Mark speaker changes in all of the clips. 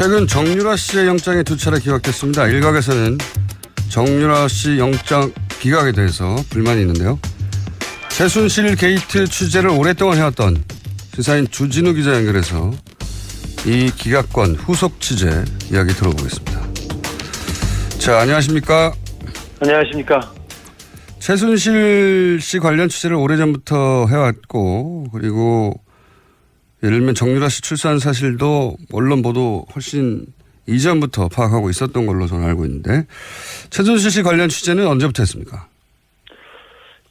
Speaker 1: 최근 정유라 씨의 영장이 두 차례 기각됐습니다. 일각에서는 정유라 씨 영장 기각에 대해서 불만이 있는데요. 최순실 게이트 취재를 오랫동안 해왔던 시사인 주진우 기자 연결해서 이 기각권 후속 취재 이야기 들어보겠습니다. 자, 안녕하십니까.
Speaker 2: 안녕하십니까.
Speaker 1: 최순실 씨 관련 취재를 오래전부터 해왔고, 그리고 예를 들면 정유라 씨 출산 사실도 언론 보도 훨씬 이전부터 파악하고 있었던 걸로 저는 알고 있는데, 최순실 씨 관련 취재는 언제부터 했습니까?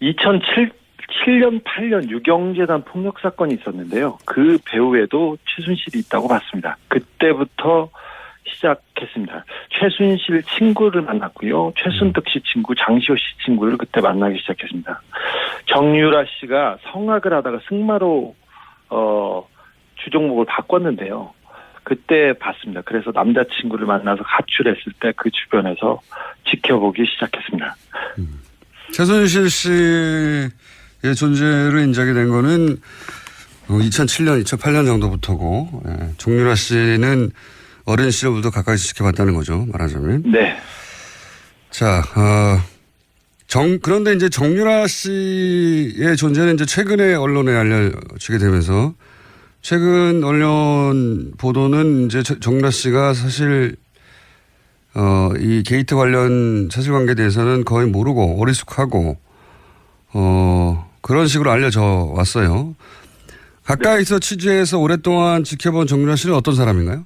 Speaker 2: 2007년, 8년 유경재단 폭력 사건이 있었는데요. 그 배후에도 최순실이 있다고 봤습니다. 그때부터 시작했습니다. 최순실 친구를 만났고요. 최순득 씨 친구, 장시호 씨 친구를 그때 만나기 시작했습니다. 정유라 씨가 성악을 하다가 승마로 어 주종목을 바꿨는데요. 그때 봤습니다. 그래서 남자친구를 만나서 가출했을 때 그 주변에서 지켜보기 시작했습니다.
Speaker 1: 최순실 씨의 존재를 인정이 된 거는 2007년, 2008년 정도부터고, 예, 정유라 씨는 어린 시절부터 가까이서 지켜봤다는 거죠. 말하자면.
Speaker 2: 네.
Speaker 1: 자, 어, 정, 그런데 이제 정유라 씨의 존재는 이제 최근에 언론에 알려지게 되면서 최근 언론 보도는 이제 저- 정유라 씨가 사실 어, 이 게이트 관련 사실관계에 대해서는 거의 모르고 어리숙하고 어, 그런 식으로 알려져 왔어요. 가까이서 취재해서 오랫동안 지켜본 정유라 씨는 어떤 사람인가요?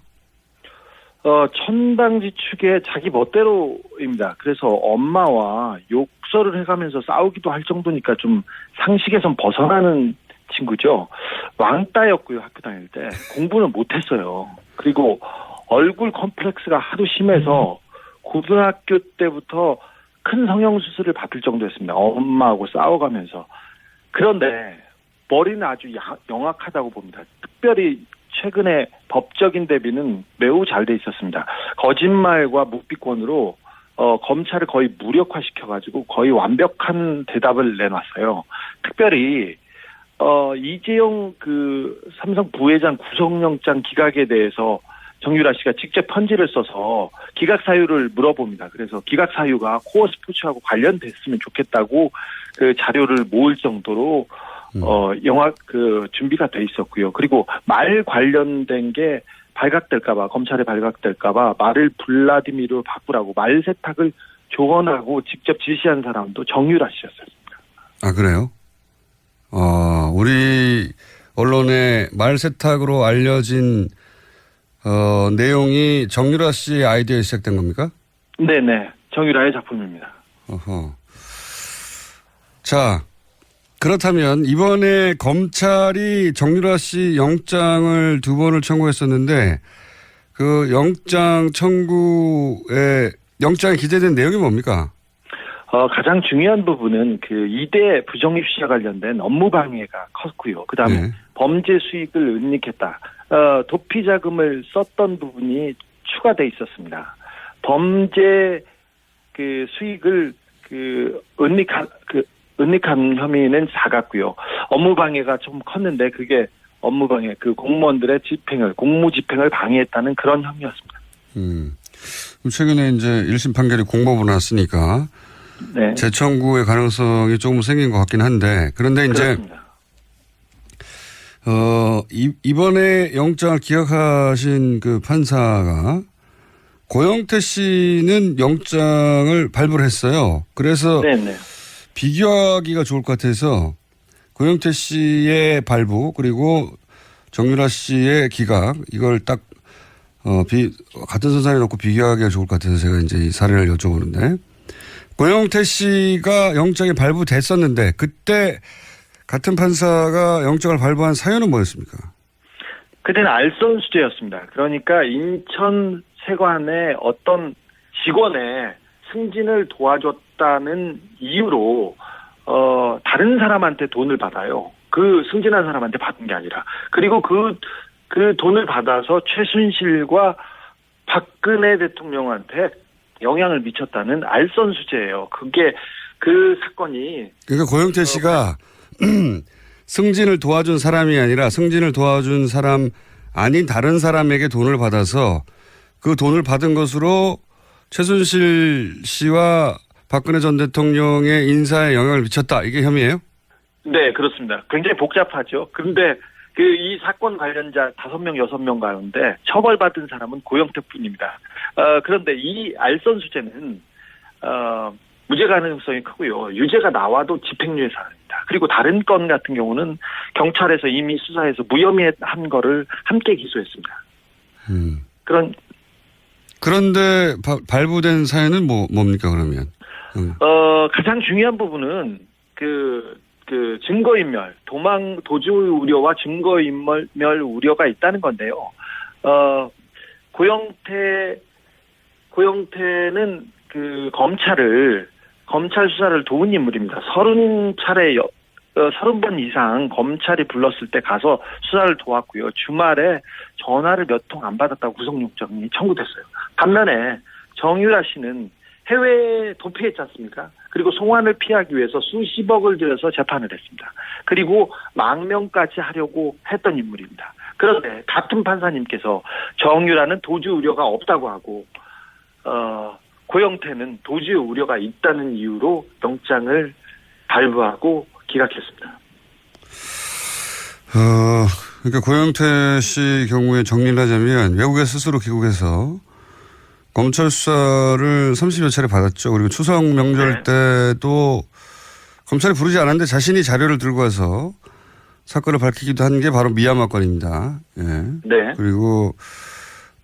Speaker 2: 어, 천당지축의 자기 멋대로입니다. 그래서 엄마와 욕설을 해가면서 싸우기도 할 정도니까 좀 상식에선 벗어나는 친구죠. 왕따였고요, 학교 다닐 때. 공부는 못했어요. 그리고 얼굴 컴플렉스가 하도 심해서 고등학교 때부터 큰 성형수술을 받을 정도였습니다. 엄마하고 싸워가면서. 그런데 머리는 아주 야- 영악하다고 봅니다. 특별히 최근에 법적인 대비는 매우 잘 돼 있었습니다. 거짓말과 묵비권으로 어, 검찰을 거의 무력화시켜가지고 거의 완벽한 대답을 내놨어요. 특별히 어, 이재용 그 삼성 부회장 구속영장 기각에 대해서 정유라 씨가 직접 편지를 써서 기각 사유를 물어봅니다. 그래서 기각 사유가 코어 스포츠하고 관련됐으면 좋겠다고 그 자료를 모을 정도로 어, 영화, 그, 준비가 돼 있었고요. 그리고 말 관련된 게 발각될까봐, 검찰에 발각될까봐 말을 블라디미르로 바꾸라고 말 세탁을 조언하고 직접 지시한 사람도 정유라 씨였어요.
Speaker 1: 아, 그래요? 어, 우리 언론의 말 세탁으로 알려진 어, 내용이 정유라 씨의 아이디어에 시작된 겁니까?
Speaker 2: 네네. 정유라의 작품입니다.
Speaker 1: 어허. 자, 그렇다면 이번에 검찰이 정유라 씨 영장을 두 번을 청구했었는데 그 영장 청구에 영장에 기재된 내용이 뭡니까?
Speaker 2: 어, 가장 중요한 부분은 그 이대 부정입시와 관련된 업무 방해가 컸고요. 그 다음에
Speaker 1: 네.
Speaker 2: 범죄 수익을 은닉했다. 어, 도피 자금을 썼던 부분이 추가돼 있었습니다. 범죄 그 수익을 그 은닉한 그 은닉한 혐의는 작았고요. 업무 방해가 좀 컸는데 그게 업무 방해 그 공무원들의 집행을 공무 집행을 방해했다는 그런 혐의였습니다.
Speaker 1: 음. 최근에 이제 1심 판결이 공법으로 났으니까
Speaker 2: 네.
Speaker 1: 재청구의 가능성이 조금 생긴 것 같긴 한데 그런데 이제
Speaker 2: 그렇습니다.
Speaker 1: 어, 이, 이번에 영장을 기각하신 그 판사가 고영태 씨는 영장을 발부를 했어요. 그래서
Speaker 2: 네네.
Speaker 1: 비교하기가 좋을 것 같아서 고영태 씨의 발부 그리고 정유라 씨의 기각 이걸 딱 어, 비, 같은 선상에 놓고 비교하기가 좋을 것 같아서 제가 이제 이 사례를 여쭤보는데 고영태 씨가 영장이 발부됐었는데 그때 같은 판사가 영장을 발부한 사유는 뭐였습니까?
Speaker 2: 그때는 알선 수재였습니다. 그러니까 인천 세관의 어떤 직원의 승진을 도와줬다는 이유로 어 다른 사람한테 돈을 받아요. 그 승진한 사람한테 받은 게 아니라 그리고 그그 돈을 받아서 최순실과 박근혜 대통령한테 영향을 미쳤다는 알선 수재예요. 그게 그 사건이
Speaker 1: 그러니까 고영태 씨가 승진을 도와준 사람이 아니라 승진을 도와준 사람 아닌 다른 사람에게 돈을 받아서 그 돈을 받은 것으로 최순실 씨와 박근혜 전 대통령의 인사에 영향을 미쳤다. 이게 혐의예요?
Speaker 2: 네, 그렇습니다. 굉장히 복잡하죠. 그런데 그 이 사건 관련자 다섯 명 여섯 명 가운데 처벌받은 사람은 고영태뿐입니다. 어, 그런데 이 알선 수재는 어, 무죄 가능성이 크고요. 유죄가 나와도 집행유예 사안입니다. 그리고 다른 건 같은 경우는 경찰에서 이미 수사해서 무혐의한 거를 함께 기소했습니다.
Speaker 1: 음.
Speaker 2: 그런
Speaker 1: 그런데 바- 발부된 사연은 뭐 뭡니까 그러면? 음.
Speaker 2: 어, 가장 중요한 부분은 그, 그 증거인멸, 도망, 도주 우려와 증거인멸 우려가 있다는 건데요. 어, 고영태, 고영태는 그 검찰을, 검찰 수사를 도운 인물입니다. 서른 차례, 여- 어, 서른 번 이상 검찰이 불렀을 때 가서 수사를 도왔고요. 주말에 전화를 몇 통 안 받았다고 구속영장이 청구됐어요. 반면에 정유라 씨는 해외에 도피했지 않습니까? 그리고 송환을 피하기 위해서 수십억을 들여서 재판을 했습니다. 그리고 망명까지 하려고 했던 인물입니다. 그런데 같은 판사님께서 정유라는 도주 우려가 없다고 하고 어, 고영태는 도주 우려가 있다는 이유로 영장을 발부하고 기각했습니다.
Speaker 1: 어, 그러니까 고영태 씨 경우에 정리를 하자면 외국에 스스로 귀국해서 검찰 수사를 30여 차례 받았죠. 그리고 추석 명절 때도 검찰이 부르지 않았는데 자신이 자료를 들고 와서 사건을 밝히기도 한 게 바로 미얀마 건입니다. 예.
Speaker 2: 네.
Speaker 1: 그리고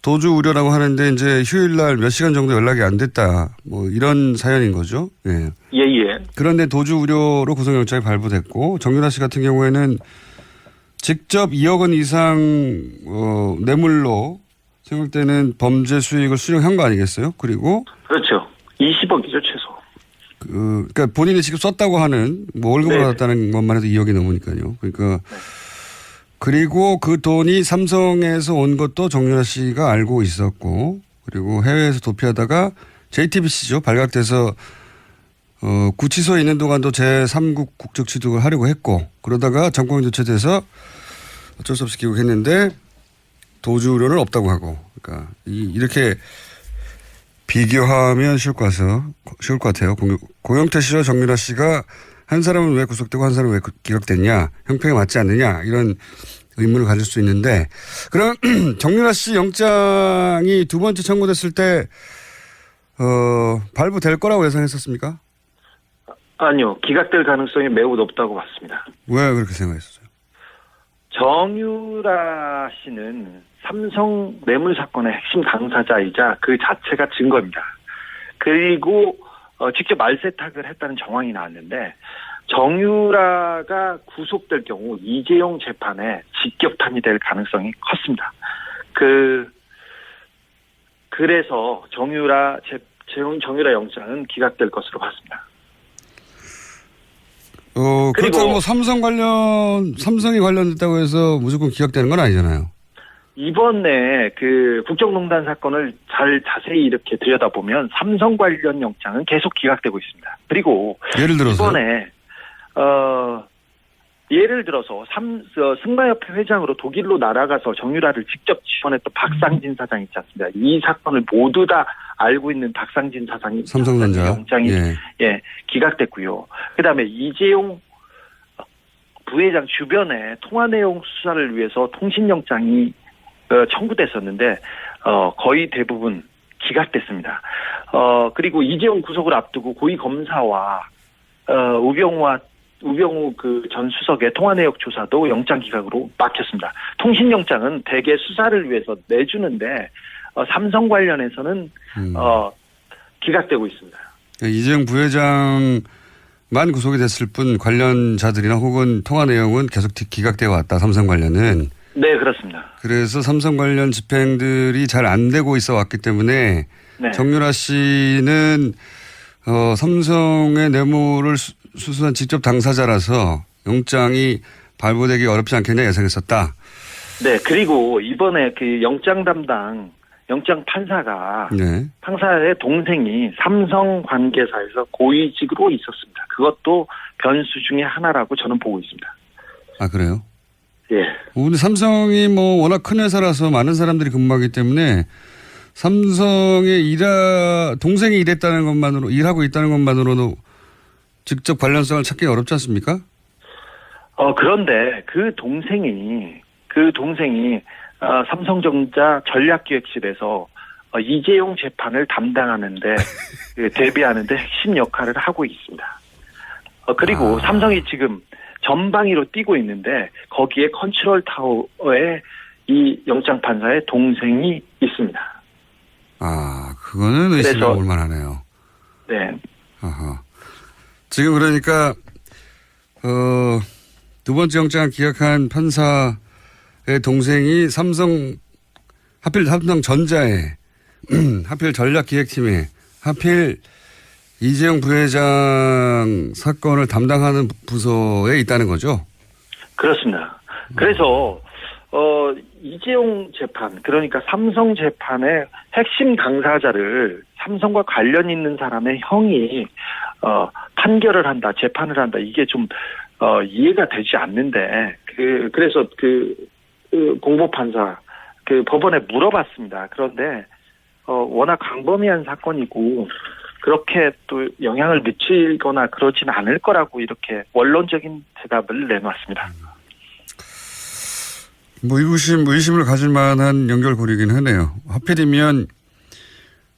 Speaker 1: 도주 우려라고 하는데 이제 휴일날 몇 시간 정도 연락이 안 됐다. 뭐 이런 사연인 거죠. 예.
Speaker 2: 예, 예.
Speaker 1: 그런데 도주 우려로 구속영장이 발부됐고 정윤아 씨 같은 경우에는 직접 2억 원 이상 어, 뇌물로 생각되는 범죄 수익을 수령한 거 아니겠어요? 그리고
Speaker 2: 그렇죠. 20억이죠, 최소.
Speaker 1: 그 그러니까 본인이 직접 썼다고 하는 뭐 월급을
Speaker 2: 네.
Speaker 1: 받았다는 것만 해도 2억이 넘으니까요. 그러니까 그리고 그 돈이 삼성에서 온 것도 정윤아 씨가 알고 있었고 그리고 해외에서 도피하다가 JTBC죠 발각돼서 어, 구치소에 있는 동안도 제3국 국적 취득을 하려고 했고 그러다가 정권 교체돼서 어쩔 수 없이 귀국했는데 도주 우려는 없다고 하고 그러니까 이, 이렇게 비교하면 쉬울 것 같아서 쉬울 것 같아요. 고- 고영태 씨와 정윤아 씨가 한 사람은 왜 구속되고 한 사람은 왜 기각됐냐 형평에 맞지 않느냐 이런 의문을 가질 수 있는데 그럼 정윤아 씨 영장이 두 번째 청구됐을 때 어, 발부될 거라고 예상했었습니까?
Speaker 2: 아니요. 기각될 가능성이 매우 높다고 봤습니다.
Speaker 1: 왜 그렇게 생각했었어요?
Speaker 2: 정유라 씨는 삼성 뇌물 사건의 핵심 당사자이자 그 자체가 증거입니다. 그리고 어, 직접 말세탁을 했다는 정황이 나왔는데 정유라가 구속될 경우 이재용 재판에 직격탄이 될 가능성이 컸습니다. 그 그래서 정유라 재, 정유라 영장은 기각될 것으로 봤습니다.
Speaker 1: 어, 그렇다고 뭐 삼성 관련 삼성이 관련됐다고 해서 무조건 기각되는 건 아니잖아요.
Speaker 2: 이번에 그 국정농단 사건을 잘 자세히 이렇게 들여다보면 삼성 관련 영장은 계속 기각되고 있습니다. 그리고
Speaker 1: 예를 들어서
Speaker 2: 이번에 어 예를 들어서 삼 어, 승마협회 회장으로 독일로 날아가서 정유라를 직접 지원했던 박상진 사장 있지 않습니까? 이 사건을 모두 다 알고 있는 박상진 사장이
Speaker 1: 삼성전자
Speaker 2: 영장이
Speaker 1: 예.
Speaker 2: 예, 기각됐고요. 그다음에 이재용 부회장 주변에 통화 내용 수사를 위해서 통신영장이 어, 청구됐었는데 어, 거의 대부분 기각됐습니다. 어, 그리고 이재용 구속을 앞두고 고위 검사와 어, 우병우와 우병우 그 전 수석의 통화 내역 조사도 영장 기각으로 막혔습니다. 통신 영장은 대개 수사를 위해서 내주는데 어, 삼성 관련해서는
Speaker 1: 음.
Speaker 2: 어, 기각되고 있습니다.
Speaker 1: 이재용 부회장만 구속이 됐을 뿐 관련자들이나 혹은 통화 내용은 계속 기- 기각되어 왔다. 삼성 관련은.
Speaker 2: 네, 그렇습니다.
Speaker 1: 그래서 삼성 관련 집행들이 잘 안 되고 있어 왔기 때문에
Speaker 2: 네.
Speaker 1: 정유라 씨는 어, 삼성의 뇌물을 수- 수수한 직접 당사자라서 영장이 발부되기 어렵지 않겠냐 예상했었다.
Speaker 2: 네, 그리고 이번에 그 영장 담당 영장 판사가
Speaker 1: 네.
Speaker 2: 판사의 동생이 삼성 관계사에서 고위직으로 있었습니다. 그것도 변수 중에 하나라고 저는 보고 있습니다.
Speaker 1: 아 그래요?
Speaker 2: 예.
Speaker 1: 근데 삼성이 뭐 워낙 큰 회사라서 많은 사람들이 근무하기 때문에 삼성에 일하 동생이 일했다는 것만으로 일하고 있다는 것만으로도 직접 관련성을 찾기 어렵지 않습니까?
Speaker 2: 어, 그런데 그 동생이, 그 동생이, 어, 삼성전자 전략기획실에서 어, 이재용 재판을 담당하는데, 그 대비하는데 핵심 역할을 하고 있습니다. 어, 그리고
Speaker 1: 아.
Speaker 2: 삼성이 지금 전방위로 뛰고 있는데, 거기에 컨트롤 타워에 이 영장 판사의 동생이 있습니다.
Speaker 1: 아, 그거는 의심해 볼 만하네요.
Speaker 2: 네.
Speaker 1: 아하. 지금 그러니까 어, 두 번째 영장을 기각한 판사의 동생이 삼성 하필 삼성 전자에 하필 전략기획팀에 하필 이재용 부회장 사건을 담당하는 부서에 있다는 거죠.
Speaker 2: 그렇습니다. 그래서 어 이재용 재판 그러니까 삼성 재판의 핵심 당사자를 삼성과 관련 있는 사람의 형이 어 판결을 한다, 재판을 한다 이게 좀 어, 이해가 되지 않는데 그 그래서 그, 그 공보 판사 그 법원에 물어봤습니다. 그런데 어 워낙 광범위한 사건이고 그렇게 또 영향을 미치거나 그러진 않을 거라고 이렇게 원론적인 대답을 내놨습니다.
Speaker 1: 뭐 의구심, 의심을 가질 만한 연결고리긴 하네요. 하필이면,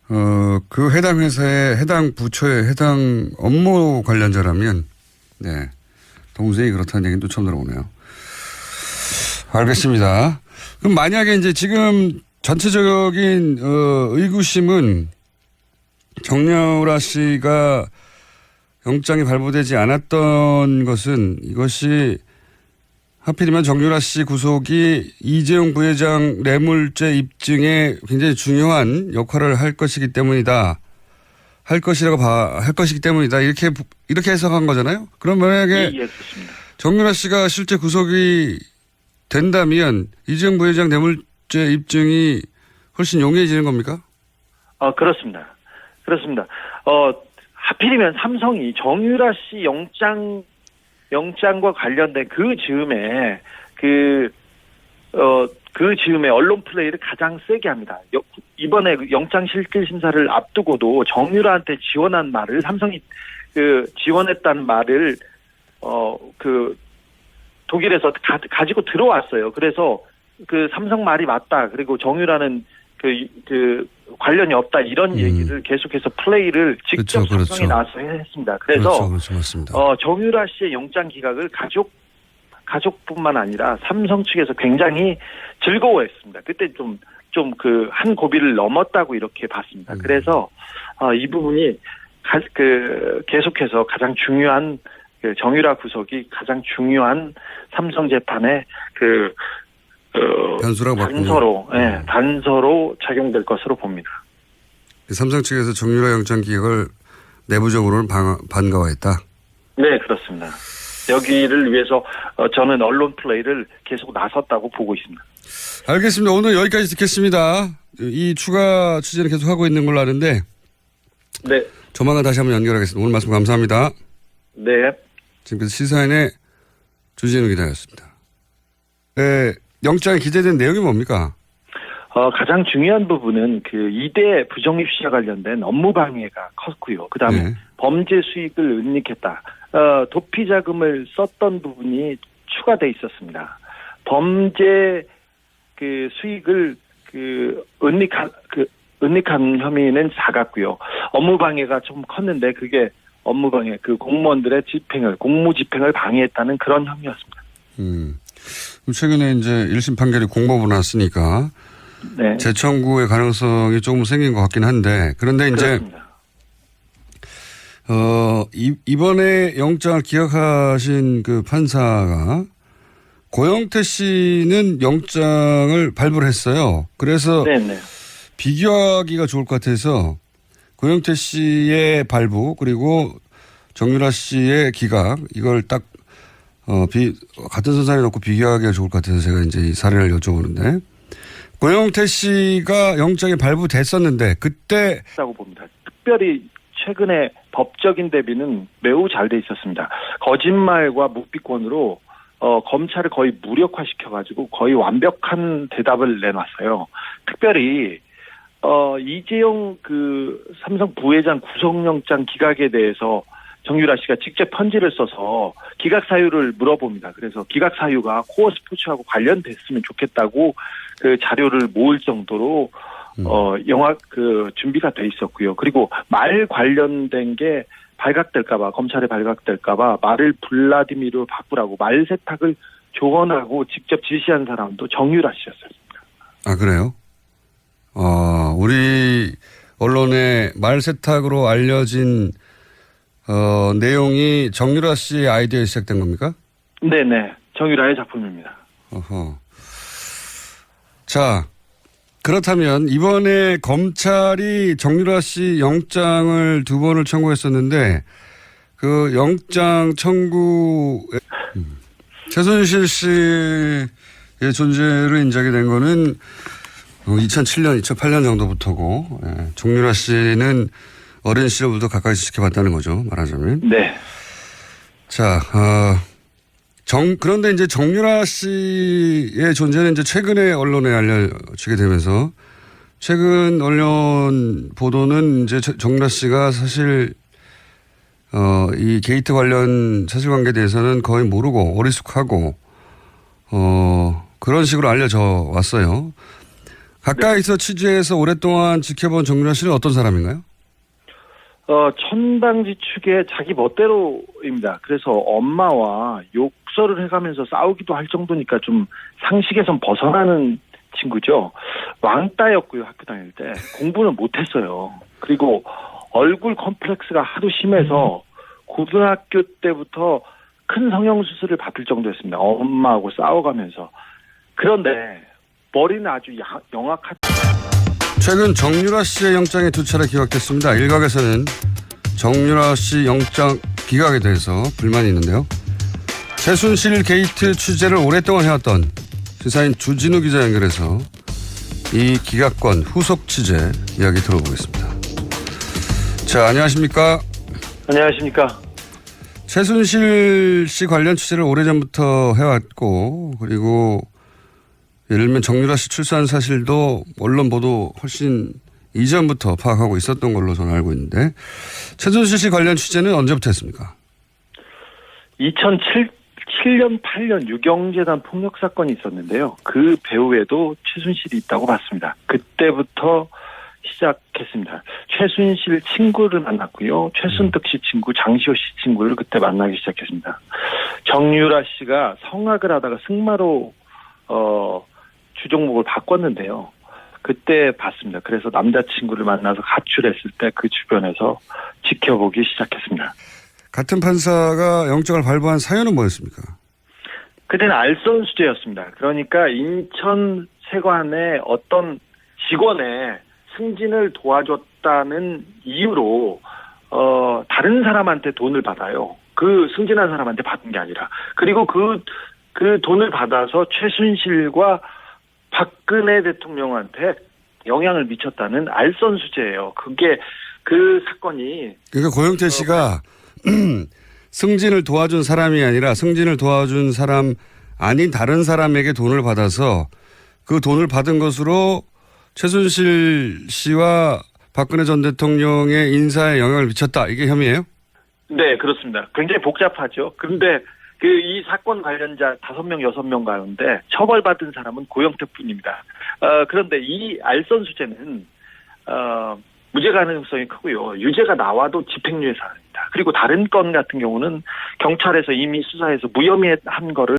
Speaker 1: 어, 그 해당 회사의 해당 부처의 해당 업무 관련자라면, 네. 동생이 그렇다는 얘기는 또 처음 들어보네요. 알겠습니다. 그럼 만약에 이제 지금 전체적인, 어, 의구심은 정여라 씨가 영장이 발부되지 않았던 것은 이것이 하필이면 정유라 씨 구속이 이재용 부회장 뇌물죄 입증에 굉장히 중요한 역할을 할 것이기 때문이다. 할 것이라고 봐, 할 것이기 때문이다. 이렇게, 부- 이렇게 해석한 거잖아요? 그럼 만약에
Speaker 2: 예, 예.
Speaker 1: 정유라 씨가 실제 구속이 된다면 이재용 부회장 뇌물죄 입증이 훨씬 용이해지는 겁니까?
Speaker 2: 어, 그렇습니다. 그렇습니다. 어, 하필이면 삼성이 정유라 씨 영장, 영장과 관련된 그 즈음에, 그, 어, 그 즈음에 언론 플레이를 가장 세게 합니다. 여- 이번에 그 영장 실질 심사를 앞두고도 정유라한테 지원한 말을 삼성이 그 지원했다는 말을 어, 그 독일에서 가, 가지고 들어왔어요. 그래서 그 삼성 말이 맞다. 그리고 정유라는 그, 그 관련이 없다. 이런
Speaker 1: 음.
Speaker 2: 얘기를 계속해서 플레이를 직접
Speaker 1: 그렇죠,
Speaker 2: 삼성이
Speaker 1: 그렇죠.
Speaker 2: 나서 했습니다. 그래서
Speaker 1: 그렇죠, 그렇죠.
Speaker 2: 어, 정유라 씨의 영장 기각을 가족 가족뿐만 아니라 삼성 측에서 굉장히 즐거워했습니다. 그때 좀 좀 그 한 고비를 넘었다고 이렇게 봤습니다.
Speaker 1: 음.
Speaker 2: 그래서 어, 이 부분이 가, 그 계속해서 가장 중요한 그 정유라 구속이 가장 중요한 삼성 재판의 그 어,
Speaker 1: 변수라고 봤군요.
Speaker 2: 단서로 예,
Speaker 1: 음.
Speaker 2: 단서로 작용될 것으로 봅니다.
Speaker 1: 삼성 측에서 정유라 영장 기획을 내부적으로는 반, 반가워했다.
Speaker 2: 네, 그렇습니다. 여기를 위해서 어, 저는 언론 플레이를 계속 나섰다고 보고 있습니다.
Speaker 1: 알겠습니다. 오늘 여기까지 듣겠습니다. 이 추가 취재는 계속 하고 있는 걸로 아는데
Speaker 2: 네,
Speaker 1: 조만간 다시 한번 연결하겠습니다. 오늘 말씀 감사합니다.
Speaker 2: 네.
Speaker 1: 지금까지 시사인의 주진우 기자였습니다. 네, 영장에 기재된 내용이 뭡니까?
Speaker 2: 어, 가장 중요한 부분은 그 이대 부정입 시와 관련된 업무 방해가 컸고요. 그 다음에
Speaker 1: 네.
Speaker 2: 범죄 수익을 은닉했다. 어, 도피 자금을 썼던 부분이 추가돼 있었습니다. 범죄 그 수익을 그 은닉한 그 은닉한 혐의는 작았고요. 업무 방해가 좀 컸는데 그게 업무 방해 그 공무원들의 집행을 공무 집행을 방해했다는 그런 혐의였습니다.
Speaker 1: 음. 최근에 이제 1심 판결이 공법으로 났으니까
Speaker 2: 네.
Speaker 1: 재청구의 가능성이 조금 생긴 것 같긴 한데 그런데 이제
Speaker 2: 그렇습니다.
Speaker 1: 어, 이, 이번에 영장을 기각하신 그 판사가 고영태 씨는 영장을 발부를 했어요. 그래서
Speaker 2: 네, 네.
Speaker 1: 비교하기가 좋을 것 같아서 고영태 씨의 발부 그리고 정유라 씨의 기각 이걸 딱 어, 비, 같은 선상에 놓고 비교하기가 좋을 것 같아서 제가 이제 이 사례를 여쭤보는데 고영태 씨가 영장이 발부됐었는데 그때
Speaker 2: 있다고 봅니다. 특별히 최근에 법적인 대비는 매우 잘 돼 있었습니다. 거짓말과 묵비권으로 어, 검찰을 거의 무력화시켜가지고 거의 완벽한 대답을 내놨어요. 특별히 어, 이재용 그 삼성 부회장 구속영장 기각에 대해서 정유라 씨가 직접 편지를 써서 기각 사유를 물어봅니다. 그래서 기각 사유가 코어 스포츠하고 관련됐으면 좋겠다고 그 자료를 모을 정도로
Speaker 1: 음.
Speaker 2: 어, 영화 그 준비가 돼 있었고요. 그리고 말 관련된 게 발각될까봐 검찰에 발각될까봐 말을 블라디미르로 바꾸라고 말 세탁을 조언하고 직접 지시한 사람도 정유라 씨였어요.
Speaker 1: 아, 그래요? 어, 우리 언론의 말 세탁으로 알려진 어, 내용이 정유라 씨의 아이디어에 시작된 겁니까?
Speaker 2: 네네 정유라의 작품입니다.
Speaker 1: 어허. 자, 그렇다면 이번에 검찰이 정유라 씨 영장을 두 번을 청구했었는데 그 영장 청구에 음, 최순실 씨의 존재를 인정이 된 거는 2007년, 2008년 정도부터고 예, 정유라 씨는 어린 시절부터 가까이서 지켜봤다는 거죠. 말하자면.
Speaker 2: 네.
Speaker 1: 자, 어, 정, 그런데 이제 정유라 씨의 존재는 이제 최근에 언론에 알려지게 되면서 최근 언론 보도는 이제 저- 정유라 씨가 사실 어, 이 게이트 관련 사실관계에 대해서는 거의 모르고 어리숙하고 어, 그런 식으로 알려져 왔어요. 가까이서 취재해서 오랫동안 지켜본 정유라 씨는 어떤 사람인가요?
Speaker 2: 어, 천당지 축의 자기 멋대로입니다. 그래서 엄마와 욕설을 해가면서 싸우기도 할 정도니까 좀 상식에선 벗어나는 친구죠. 왕따였고요, 학교 다닐 때. 공부는 못했어요. 그리고 얼굴 컴플렉스가 하도 심해서 고등학교 때부터 큰 성형수술을 받을 정도였습니다. 엄마하고 싸워가면서. 그런데 머리는 아주 야- 영악한
Speaker 1: 최근 정유라 씨의 영장이 두 차례 기각됐습니다. 일각에서는 정유라 씨 영장 기각에 대해서 불만이 있는데요. 최순실 게이트 취재를 오랫동안 해왔던 시사인 주진우 기자 연결해서 이 기각권 후속 취재 이야기 들어보겠습니다. 자, 안녕하십니까.
Speaker 2: 안녕하십니까.
Speaker 1: 최순실 씨 관련 취재를 오래전부터 해왔고, 그리고 예를 들면 정유라 씨 출산 사실도 언론 보도 훨씬 이전부터 파악하고 있었던 걸로 저는 알고 있는데, 최순실 씨 관련 취재는 언제부터 했습니까?
Speaker 2: 2007년 8년 유경재단 폭력 사건이 있었는데요. 그 배후에도 최순실이 있다고 봤습니다. 그때부터 시작했습니다. 최순실 친구를 만났고요. 최순득 씨 친구, 장시호 씨 친구를 그때 만나기 시작했습니다. 정유라 씨가 성악을 하다가 승마로 어 주종목을 바꿨는데요. 그때 봤습니다. 그래서 남자친구를 만나서 가출했을 때 그 주변에서 지켜보기 시작했습니다.
Speaker 1: 같은 판사가 영장을 발부한 사연은 뭐였습니까?
Speaker 2: 그때는 알선 수재였습니다. 그러니까 인천 세관의 어떤 직원의 승진을 도와줬다는 이유로 어 다른 사람한테 돈을 받아요. 그 승진한 사람한테 받은 게 아니라 그리고 그 그 돈을 받아서 최순실과 박근혜 대통령한테 영향을 미쳤다는 알선 수재예요. 그게 그 사건이
Speaker 1: 그러니까 고영태 씨가 승진을 도와준 사람이 아니라 승진을 도와준 사람 아닌 다른 사람에게 돈을 받아서 그 돈을 받은 것으로 최순실 씨와 박근혜 전 대통령의 인사에 영향을 미쳤다. 이게 혐의예요?
Speaker 2: 네, 그렇습니다. 굉장히 복잡하죠. 그런데 그 이 사건 관련자 다섯 명 여섯 명 가운데 처벌받은 사람은 고영태 뿐입니다. 어, 그런데 이 알선 수재는 어, 무죄 가능성이 크고요. 유죄가 나와도 집행유예 사안입니다. 그리고 다른 건 같은 경우는 경찰에서 이미 수사해서 무혐의한 거를